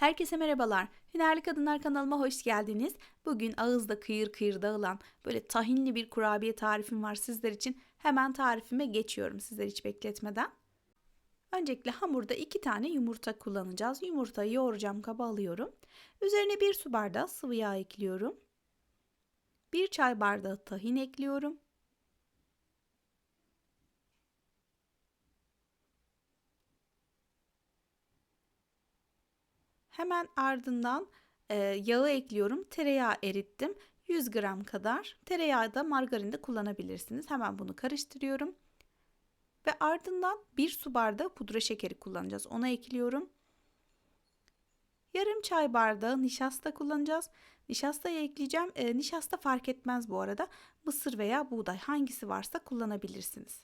Herkese merhabalar. Hünerli Kadınlar kanalıma hoş geldiniz. Bugün ağızda kıyır kıyır dağılan böyle tahinli bir kurabiye tarifim var sizler için. Hemen tarifime geçiyorum sizler hiç bekletmeden. Öncelikle hamurda iki tane yumurta kullanacağız. Yumurtayı yoğuracağım kaba alıyorum. Üzerine bir su bardağı sıvı yağ ekliyorum. Bir çay bardağı tahin ekliyorum. Hemen ardından e, yağı ekliyorum. Tereyağı erittim. 100 gram kadar. Tereyağı da margarin de kullanabilirsiniz. Hemen bunu karıştırıyorum. Ve ardından bir su bardağı pudra şekeri kullanacağız. Ona ekliyorum. Yarım çay bardağı nişasta kullanacağız. Nişastayı ekleyeceğim. E, nişasta fark etmez bu arada. Mısır veya buğday hangisi varsa kullanabilirsiniz.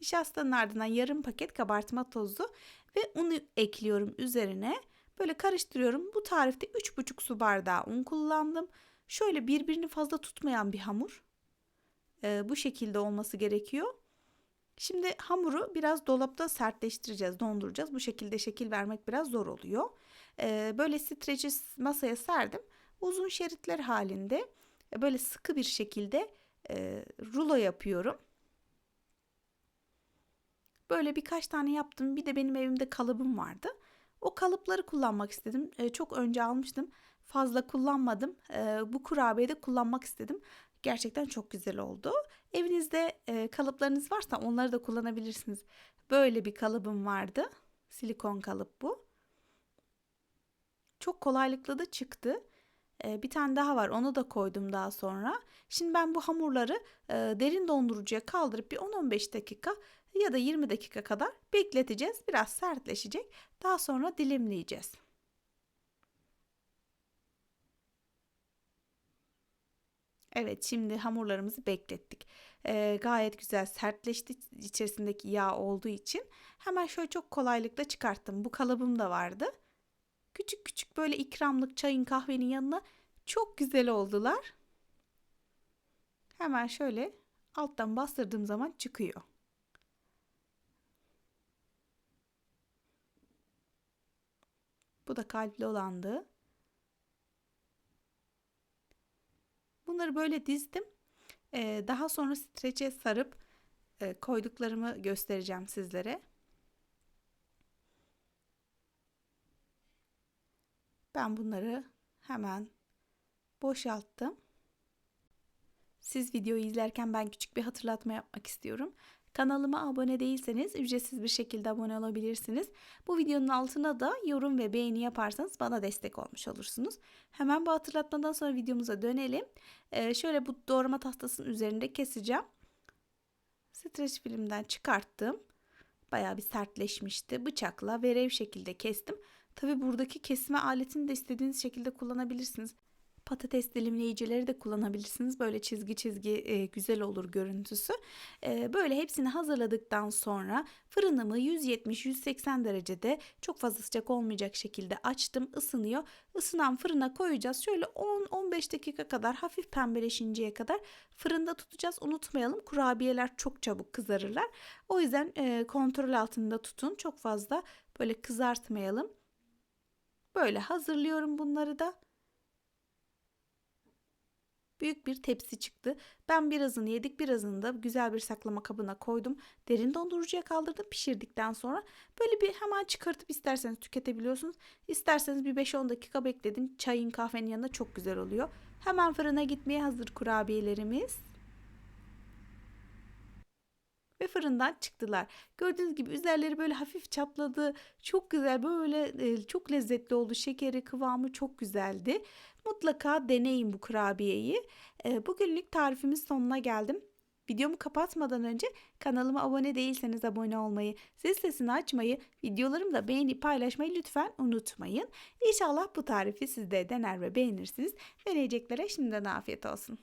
Nişastanın ardından yarım paket kabartma tozu ve unu ekliyorum üzerine. Böyle karıştırıyorum. Bu tarifte 3,5 su bardağı un kullandım. Şöyle birbirini fazla tutmayan bir hamur. Ee, bu şekilde olması gerekiyor. Şimdi hamuru biraz dolapta sertleştireceğiz, donduracağız. Bu şekilde şekil vermek biraz zor oluyor. Ee, böyle streci masaya serdim. Uzun şeritler halinde böyle sıkı bir şekilde e, rulo yapıyorum. Böyle birkaç tane yaptım. Bir de benim evimde kalıbım vardı. O kalıpları kullanmak istedim. E, çok önce almıştım. Fazla kullanmadım. E, bu kurabiyede kullanmak istedim. Gerçekten çok güzel oldu. Evinizde e, kalıplarınız varsa onları da kullanabilirsiniz. Böyle bir kalıbım vardı. Silikon kalıp bu. Çok kolaylıkla da çıktı. E, bir tane daha var. Onu da koydum daha sonra. Şimdi ben bu hamurları e, derin dondurucuya kaldırıp bir 10-15 dakika ya da 20 dakika kadar bekleteceğiz. Biraz sertleşecek. Daha sonra dilimleyeceğiz. Evet şimdi hamurlarımızı beklettik. Ee, gayet güzel sertleşti içerisindeki yağ olduğu için. Hemen şöyle çok kolaylıkla çıkarttım. Bu kalıbım da vardı. Küçük küçük böyle ikramlık çayın kahvenin yanına çok güzel oldular. Hemen şöyle alttan bastırdığım zaman çıkıyor. Bu da kalpli olandı. Bunları böyle dizdim. Ee, daha sonra streçe sarıp e, koyduklarımı göstereceğim sizlere. Ben bunları hemen boşalttım. Siz videoyu izlerken ben küçük bir hatırlatma yapmak istiyorum. Kanalıma abone değilseniz ücretsiz bir şekilde abone olabilirsiniz. Bu videonun altına da yorum ve beğeni yaparsanız bana destek olmuş olursunuz. Hemen bu hatırlatmadan sonra videomuza dönelim. Ee, şöyle bu doğrama tahtasının üzerinde keseceğim. Streç filmden çıkarttım. Bayağı bir sertleşmişti. Bıçakla verev şekilde kestim. Tabi buradaki kesme aletini de istediğiniz şekilde kullanabilirsiniz. Patates dilimleyicileri de kullanabilirsiniz. Böyle çizgi çizgi e, güzel olur görüntüsü. E, böyle hepsini hazırladıktan sonra fırınımı 170-180 derecede çok fazla sıcak olmayacak şekilde açtım. ısınıyor. Isınan fırına koyacağız. Şöyle 10-15 dakika kadar hafif pembeleşinceye kadar fırında tutacağız. Unutmayalım kurabiyeler çok çabuk kızarırlar. O yüzden e, kontrol altında tutun. Çok fazla böyle kızartmayalım. Böyle hazırlıyorum bunları da büyük bir tepsi çıktı. Ben birazını yedik birazını da güzel bir saklama kabına koydum. Derin dondurucuya kaldırdım pişirdikten sonra. Böyle bir hemen çıkartıp isterseniz tüketebiliyorsunuz. İsterseniz bir 5-10 dakika bekledin. Çayın kahvenin yanında çok güzel oluyor. Hemen fırına gitmeye hazır kurabiyelerimiz ve fırından çıktılar. Gördüğünüz gibi üzerleri böyle hafif çatladı. Çok güzel böyle e, çok lezzetli oldu. Şekeri kıvamı çok güzeldi. Mutlaka deneyin bu kurabiyeyi. E, bugünlük tarifimiz sonuna geldim. Videomu kapatmadan önce kanalıma abone değilseniz abone olmayı, zil sesini açmayı, videolarımı da beğenip paylaşmayı lütfen unutmayın. İnşallah bu tarifi siz de dener ve beğenirsiniz. Deneyeceklere şimdiden afiyet olsun.